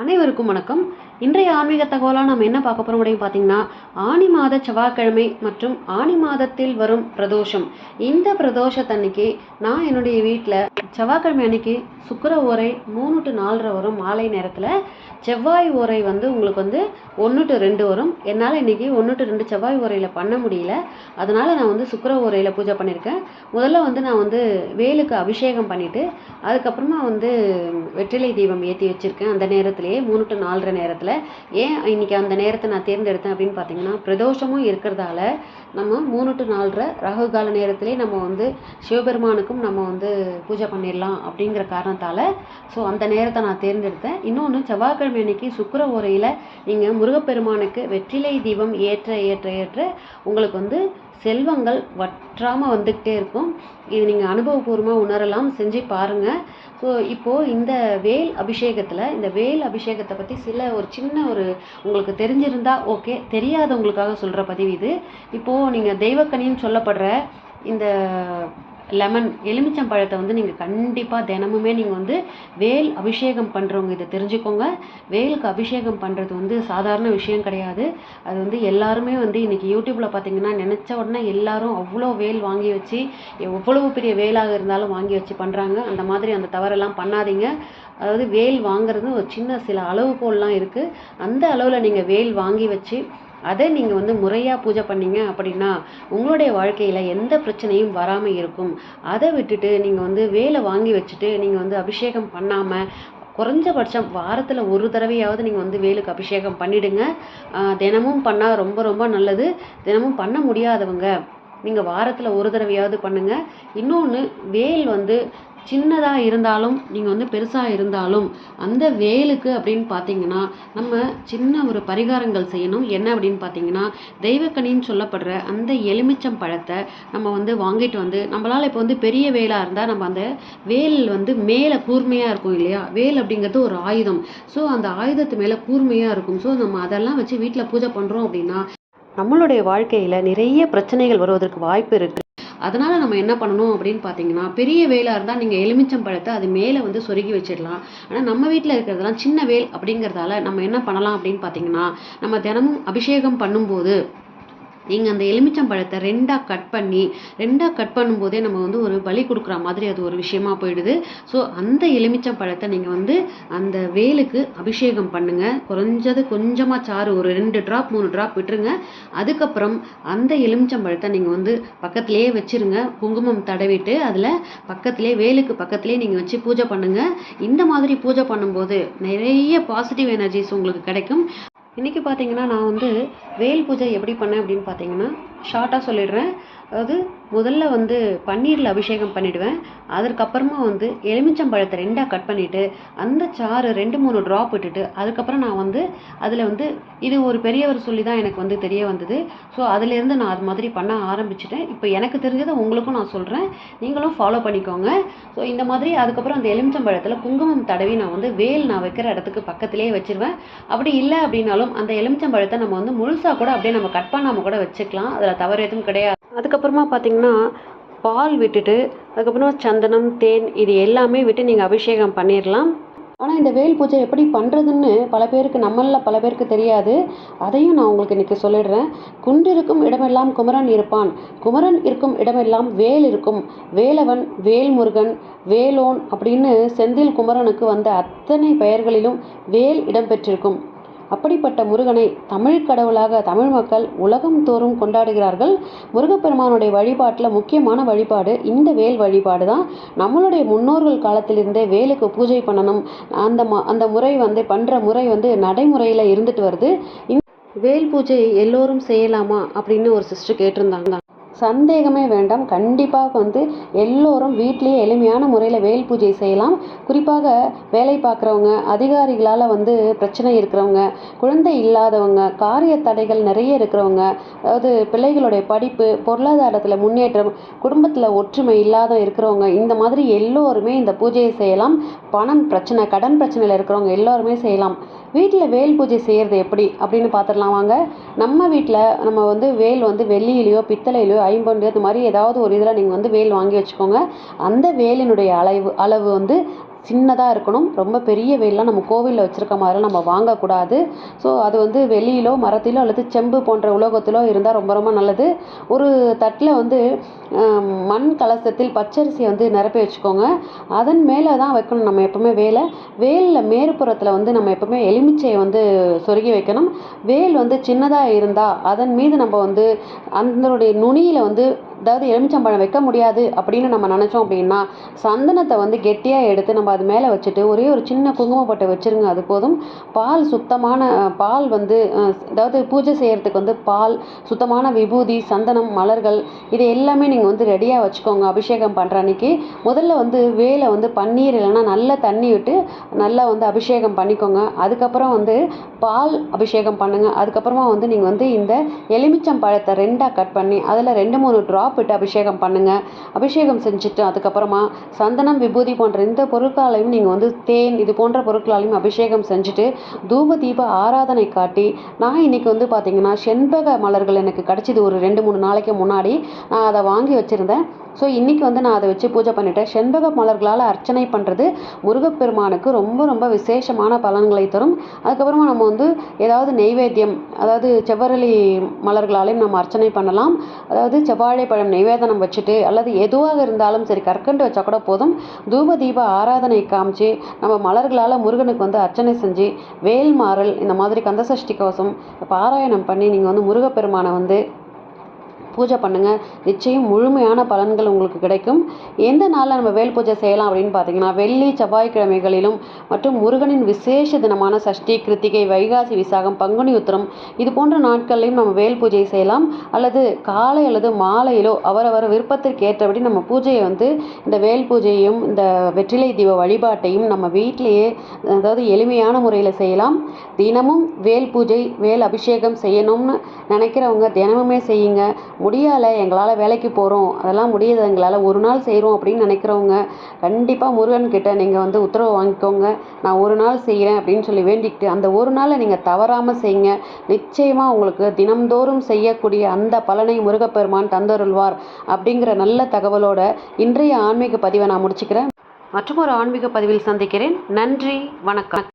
அனைவருக்கும் வணக்கம். இன்றைய ஆன்மீக தகவலாக நம்ம என்ன பார்க்க போகிறோம் அப்படின்னு பார்த்தீங்கன்னா ஆனி மாத செவ்வாய்க்கிழமை மற்றும் ஆனி மாதத்தில் வரும் பிரதோஷம். இந்த பிரதோஷத்தன்னைக்கு நான் என்னுடைய வீட்டில் செவ்வாய்க்கிழமை அன்னைக்கு சுக்கர ஓரை மூணு டு நாலரை வரும் மாலை நேரத்தில் செவ்வாய் ஓரை வந்து உங்களுக்கு வந்து ஒன்று டு ரெண்டு வரும். என்னால் இன்றைக்கி ஒன்று டு ரெண்டு செவ்வாய் ஓரையில் பண்ண முடியல. அதனால் நான் வந்து சுக்கர ஓரையில் பூஜை பண்ணியிருக்கேன். முதல்ல வந்து நான் வந்து வேலுக்கு அபிஷேகம் பண்ணிவிட்டு அதுக்கப்புறமா வந்து வெற்றிலை தீபம் ஏற்றி வச்சுருக்கேன் அந்த நேரத்தில். நேரத்திலேயே மூணு டு நாலரை நேரத்தில் ஏன் இன்னைக்கு அந்த நேரத்தை நான் தேர்ந்தெடுத்தேன் அப்படின்னு பார்த்தீங்கன்னா பிரதோஷமும் இருக்கிறதால நம்ம மூணு டு நாலரை ராகு கால நேரத்திலே நம்ம வந்து சிவபெருமானுக்கும் நம்ம வந்து பூஜை பண்ணிடலாம் அப்படிங்கிற காரணத்தால் ஸோ அந்த நேரத்தை நான் தேர்ந்தெடுத்தேன். இன்னொன்று செவ்வாய்க்கிழமை அன்னைக்கு சுக்கிர உரையில் நீங்கள் முருகப்பெருமானுக்கு வெற்றிலை தீபம் ஏற்ற ஏற்ற ஏற்ற உங்களுக்கு வந்து செல்வங்கள் வற்றாமல் வந்துக்கிட்டே இருக்கும். இது நீங்கள் அனுபவபூர்வமாக உணரலாம் செஞ்சு பாருங்கள் ஸோ இப்போது இந்த வேல் அபிஷேகத்தில் இந்த வேல் அபிஷேகத்தை பற்றி சில ஒரு சின்ன ஒரு உங்களுக்கு தெரிஞ்சிருந்தால் ஓகே தெரியாதவங்களுக்காக சொல்கிற பதிவு இது. இப்போது நீங்கள் தெய்வக்கனின்னு சொல்லப்படுற இந்த லெமன் எலுமிச்சம் பழத்தை வந்து நீங்கள் கண்டிப்பாக தினமுமே நீங்கள் வந்து வேல் அபிஷேகம் பண்ணுறவங்க இதை தெரிஞ்சுக்கோங்க. வேலுக்கு அபிஷேகம் பண்ணுறது வந்து சாதாரண விஷயம் கிடையாது. அது வந்து எல்லாருமே வந்து இன்றைக்கி யூடியூப்பில் பார்த்தீங்கன்னா நினச்ச உடனே எல்லாரும் அவ்வளோ வேல் வாங்கி வச்சு எவ்வளவு பெரிய வேலாக இருந்தாலும் வாங்கி வச்சு பண்ணுறாங்க அந்த மாதிரி அந்த தவறெல்லாம் பண்ணாதீங்க. அதாவது வேல் வாங்குறது ஒரு சின்ன சில அளவுகோல்லாம் இருக்குது அந்த அளவில் நீங்கள் வேல் வாங்கி வச்சு அதை நீங்கள் வந்து முறையாக பூஜை பண்ணீங்க அப்படின்னா உங்களுடைய வாழ்க்கையில் எந்த பிரச்சனையும் வராமல் இருக்கும். அதை விட்டுட்டு நீங்கள் வந்து வேலை வாங்கி வச்சுட்டு நீங்கள் வந்து அபிஷேகம் பண்ணாமல் குறைஞ்சபட்சம் வாரத்தில் ஒரு தடவையாவது நீங்கள் வந்து வேலுக்கு அபிஷேகம் பண்ணிவிடுங்க தினமும் பண்ணால் ரொம்ப ரொம்ப நல்லது. தினமும் பண்ண முடியாதவங்க நீங்கள் வாரத்தில் ஒரு தடவையாவது பண்ணுங்கள் இன்னொன்று வேல் வந்து சின்னதாக இருந்தாலும் நீங்கள் வந்து பெருசாக இருந்தாலும் அந்த வேலுக்கு அப்படின்னு பார்த்தீங்கன்னா நம்ம சின்ன ஒரு பரிகாரங்கள் செய்யணும். என்ன அப்படின்னு பார்த்தீங்கன்னா தெய்வக்கனின்னு சொல்லப்படுற அந்த எலுமிச்சம் பழத்தை நம்ம வந்து வாங்கிட்டு வந்து நம்மளால் இப்போ வந்து பெரிய வேலாக இருந்தால் நம்ம அந்த வேல் வந்து மேலே கூர்மையாக இருக்கும் இல்லையா? வேல் அப்படிங்கிறது ஒரு ஆயுதம். ஸோ அந்த ஆயுதத்து மேலே கூர்மையாக இருக்கும். ஸோ நம்ம அதெல்லாம் வச்சு வீட்டில் பூஜை பண்ணுறோம் அப்படின்னா நம்மளுடைய வாழ்க்கையில் நிறைய பிரச்சனைகள் வருவதற்கு வாய்ப்பு இருக்குது அதனால் நம்ம என்ன பண்ணணும் அப்படின்னு பார்த்தீங்கன்னா பெரிய வேலாக இருந்தால் நீங்கள் எலுமிச்சம் பழத்தை அது மேலே வந்து சொருகி வச்சிடலாம். ஆனால் நம்ம வீட்டில் இருக்கிறதெல்லாம் சின்ன வேல் அப்படிங்கிறதால நம்ம என்ன பண்ணலாம் அப்படின்னு பார்த்தீங்கன்னா நம்ம தினமும் அபிஷேகம் பண்ணும்போது நீங்கள் அந்த எலுமிச்சம் பழத்தை ரெண்டாக கட் பண்ணி ரெண்டாக கட் பண்ணும்போதே நம்ம வந்து ஒரு பலி கொடுக்குற மாதிரி அது ஒரு விஷயமா போயிடுது. ஸோ அந்த எலுமிச்சம் பழத்தை நீங்கள் வந்து அந்த வேலுக்கு அபிஷேகம் பண்ணுங்கள் குறைஞ்சது கொஞ்சமாக சாறு ஒரு ரெண்டு ட்ராப் மூணு ட்ராப் விட்டுருங்க. அதுக்கப்புறம் அந்த எலுமிச்சம் பழத்தை நீங்கள் வந்து பக்கத்துலேயே வச்சுருங்க. குங்குமம் தடவிட்டு அதில் பக்கத்துலேயே வேலுக்கு பக்கத்துலேயே நீங்கள் வச்சு பூஜை பண்ணுங்கள் இந்த மாதிரி பூஜை பண்ணும்போது நிறைய பாசிட்டிவ் எனர்ஜிஸ் உங்களுக்கு கிடைக்கும். இன்றைக்கி பார்த்தீங்கன்னா நான் வந்து வேல் பூஜை எப்படி பண்ணேன் அப்படின்னு பார்த்தீங்கன்னா ஷார்ட்டாக சொல்லிடுறேன். அதாவது முதல்ல வந்து பன்னீரில் அபிஷேகம் பண்ணிவிடுவேன் அதற்கப்புறமா வந்து எலுமிச்சம்பழத்தை ரெண்டாக கட் பண்ணிவிட்டு அந்த சாறு ரெண்டு மூணு ட்ராப் விட்டுட்டு அதுக்கப்புறம் நான் வந்து அதில் வந்து இது ஒரு பெரியவர் சொல்லி தான் எனக்கு வந்து தெரிய வந்தது. ஸோ அதுலேருந்து நான் அது மாதிரி பண்ண ஆரம்பிச்சிட்டேன். இப்போ எனக்கு தெரிஞ்சதை உங்களுக்கும் நான் சொல்கிறேன் நீங்களும் ஃபாலோ பண்ணிக்கோங்க. ஸோ இந்த மாதிரி அதுக்கப்புறம் அந்த எலுமிச்சம்பழத்தில் குங்குமம் தடவி நான் வந்து வேல் நான் வைக்கிற இடத்துக்கு பக்கத்திலே வச்சுருவேன். அப்படி இல்லை அப்படின்னாலும் அந்த எலுமிச்சம்பழத்தை நம்ம வந்து முழுசாக கூட அப்படியே நம்ம கட் பண்ணாமல் கூட வச்சுக்கலாம். அதில் தவறு எதுவும் கிடையாது. அதுக்கப்புறமா பார்த்தீங்கன்னா பால் விட்டுட்டு அதுக்கப்புறமா சந்தனம் தேன் இது எல்லாமே விட்டு நீங்கள் அபிஷேகம் பண்ணிடலாம் ஆனால் இந்த வேல் பூஜை எப்படி பண்ணுறதுன்னு பல பேருக்கு நம்மளில் பல பேருக்கு தெரியாது. அதையும் நான் உங்களுக்கு இன்றைக்கி சொல்லிடுறேன். குன்றிருக்கும் இடமெல்லாம் குமரன் இருப்பான். குமரன் இருக்கும் இடமெல்லாம் வேல் இருக்கும். வேலவன் வேல்முருகன் வேலோன் அப்படின்னு செந்தில் குமரனுக்கு வந்த அத்தனை பெயர்களிலும் வேல் இடம்பெற்றிருக்கும் அப்படிப்பட்ட முருகனை தமிழ் கடவுளாக தமிழ் மக்கள் உலகம் தோறும் கொண்டாடுகிறார்கள். முருகப்பெருமானுடைய வழிபாட்டில் முக்கியமான வழிபாடு இந்த வேல் வழிபாடு தான் நம்மளுடைய முன்னோர்கள் காலத்திலிருந்தே வேலுக்கு பூஜை பண்ணணும். அந்த ம அந்த முறை வந்து பண்ணுற முறை வந்து நடைமுறையில் இருந்துட்டு வருது. வேல் பூஜை எல்லோரும் செய்யலாமா அப்படின்னு ஒரு சிஸ்டர் கேட்டிருந்தாங்க. சந்தேகமே வேண்டாம். கண்டிப்பாக வந்து எல்லோரும் வீட்லேயே எளிமையான முறையில் வேல் பூஜை செய்யலாம். குறிப்பாக வேலை பார்க்குறவங்க அதிகாரிகளால் வந்து பிரச்சனை இருக்கிறவங்க குழந்தை இல்லாதவங்க காரிய தடைகள் நிறைய இருக்கிறவங்க அதாவது பிள்ளைகளுடைய படிப்பு பொருளாதாரத்தில் முன்னேற்றம் குடும்பத்தில் ஒற்றுமை இல்லாத இருக்கிறவங்க இந்த மாதிரி எல்லோருமே இந்த பூஜையை செய்யலாம். பணம் பிரச்சனை கடன் பிரச்சனையில் இருக்கிறவங்க எல்லோருமே செய்யலாம். வீட்டில் வேல் பூஜை செய்கிறது எப்படி? அப்படின்னு பார்த்துடலாம் வாங்க. நம்ம வீட்டில் நம்ம வந்து வேல் வந்து வெள்ளியிலையோ பித்தளையிலையோ ஐம்பொன் இது மாதிரி ஏதாவது ஒரு இதில் நீங்கள் வந்து வேல் வாங்கி வச்சுக்கோங்க. அந்த வேலினுடைய அளவு அளவு வந்து சின்னதாக இருக்கணும். ரொம்ப பெரிய வேலெலாம் நம்ம கோவிலில் வச்சுருக்க மாதிரிலாம் நம்ம வாங்கக்கூடாது. ஸோ அது வந்து வெளியிலோ மரத்திலோ அல்லது செம்பு போன்ற உலோகத்திலோ இருந்தால் ரொம்ப ரொம்ப நல்லது. ஒரு தட்டில் வந்து மண் கலசத்தில் பச்சரிசியை வந்து நிரப்பி வச்சுக்கோங்க. அதன் மேலே தான் வைக்கணும் நம்ம எப்பவுமே வேலை. வேலில் மேற்புறத்தில் வந்து நம்ம எப்பவுமே எலுமிச்சையை வந்து சொருகி வைக்கணும். வேல் வந்து சின்னதாக இருந்தால் அதன் மீது நம்ம வந்து அதனுடைய நுனியில் வந்து அதாவது எலுமிச்சம்பழம் வைக்க முடியாது அப்படின்னு நம்ம நினச்சோம் அப்படின்னா சந்தனத்தை வந்து கெட்டியாக எடுத்து நம்ம அது மேலே வச்சுட்டு ஒரே ஒரு சின்ன குங்குமப்பட்டை வச்சுருங்க அது போதும். பால் சுத்தமான பால் வந்து அதாவது பூஜை செய்கிறதுக்கு வந்து பால் சுத்தமான விபூதி சந்தனம் மலர்கள் இது எல்லாமே நீங்கள் வந்து ரெடியாக வச்சுக்கோங்க அபிஷேகம் பண்ணுற அன்னைக்கு. முதல்ல வந்து வேலை வந்து பன்னீர் இல்லைன்னா நல்லா தண்ணி விட்டு நல்லா வந்து அபிஷேகம் பண்ணிக்கோங்க. அதுக்கப்புறம் வந்து பால் அபிஷேகம் பண்ணுங்கள் அதுக்கப்புறமா வந்து நீங்கள் வந்து இந்த எலுமிச்சம் பழத்தை ரெண்டாக கட் பண்ணி அதில் ரெண்டு மூணு ட்ராப் சாப்பிட்டு அபிஷேகம் பண்ணுங்கள் அபிஷேகம் செஞ்சுட்டு அதுக்கப்புறமா சந்தனம் விபூதி போன்ற இந்த பொருட்களாலையும் நீங்கள் வந்து தேன் இது போன்ற பொருட்களாலையும் அபிஷேகம் செஞ்சுட்டு தூப தீப ஆராதனை காட்டி நான் இன்னைக்கு வந்து பார்த்தீங்கன்னா செண்பக மலர்கள் எனக்கு கிடச்சிது ஒரு ரெண்டு மூணு நாளைக்கு முன்னாடி நான் அதை வாங்கி வச்சுருந்தேன். ஸோ இன்றைக்கி வந்து நான் அதை வச்சு பூஜை பண்ணிட்டேன். செண்பக மலர்களால் அர்ச்சனை பண்ணுறது முருகப்பெருமானுக்கு ரொம்ப ரொம்ப விசேஷமான பலன்களை தரும். அதுக்கப்புறமா நம்ம வந்து ஏதாவது நெய்வேத்தியம் அதாவது செவ்வரளி மலர்களாலையும் நம்ம அர்ச்சனை பண்ணலாம். அதாவது செவ்வாழை பழம் நெய்வேதனம் வச்சுட்டு அல்லது எதுவாக இருந்தாலும் சரி கற்கண்டு வச்சா கூட போதும். தூப தீப ஆராதனை காமிச்சு நம்ம மலர்களால் முருகனுக்கு வந்து அர்ச்சனை செஞ்சு வேல் மாறல் இந்த மாதிரி கந்தசஷ்டி கவசம் பாராயணம் பண்ணி நீங்கள் வந்து முருகப்பெருமானை வந்து பூஜை பண்ணுங்கள் நிச்சயம் முழுமையான பலன்கள் உங்களுக்கு கிடைக்கும். எந்த நாளில் நம்ம வேல் பூஜை செய்யலாம் அப்படின்னு பார்த்தீங்கன்னா வெள்ளி செவ்வாய்க்கிழமைகளிலும் மற்றும் முருகனின் விசேஷ தினமான சஷ்டி கிருத்திகை வைகாசி விசாகம் பங்குனி உத்திரம் இது போன்ற நாட்கள்லையும் நம்ம வேல் பூஜை செய்யலாம். அல்லது காலை அல்லது மாலையிலோ அவரவர் விருப்பத்திற்கு ஏற்றபடி நம்ம பூஜையை வந்து இந்த வேல் பூஜையும் இந்த வெற்றிலை தீப வழிபாட்டையும் நம்ம வீட்டிலேயே அதாவது எளிமையான முறையில் செய்யலாம். தினமும் வேல் பூஜை வேல் அபிஷேகம் செய்யணும்னு நினைக்கிறவங்க தினமுமே செய்யுங்க. முடியலை எங்களால் வேலைக்கு போகிறோம் அதெல்லாம் முடியாது எங்களால் ஒரு நாள் செய்கிறோம் அப்படின்னு நினைக்கிறவங்க கண்டிப்பாக முருகன் கிட்ட நீங்கள் வந்து உத்தரவு வாங்கிக்கோங்க. நான் ஒரு நாள் செய்கிறேன் அப்படின்னு சொல்லி வேண்டிக்கிட்டு அந்த ஒரு நாளை நீங்கள் தவறாமல் செய்யுங்க நிச்சயமாக உங்களுக்கு தினம்தோறும் செய்யக்கூடிய அந்த பலனை முருகப்பெருமான் தந்தருள்வார் அப்படிங்கிற நல்ல தகவலோட இன்றைய ஆன்மீக பதிவை நான் முடிச்சுக்கிறேன். மற்றும் ஒரு ஆன்மீக பதிவில் சந்திக்கிறேன். நன்றி வணக்கம்.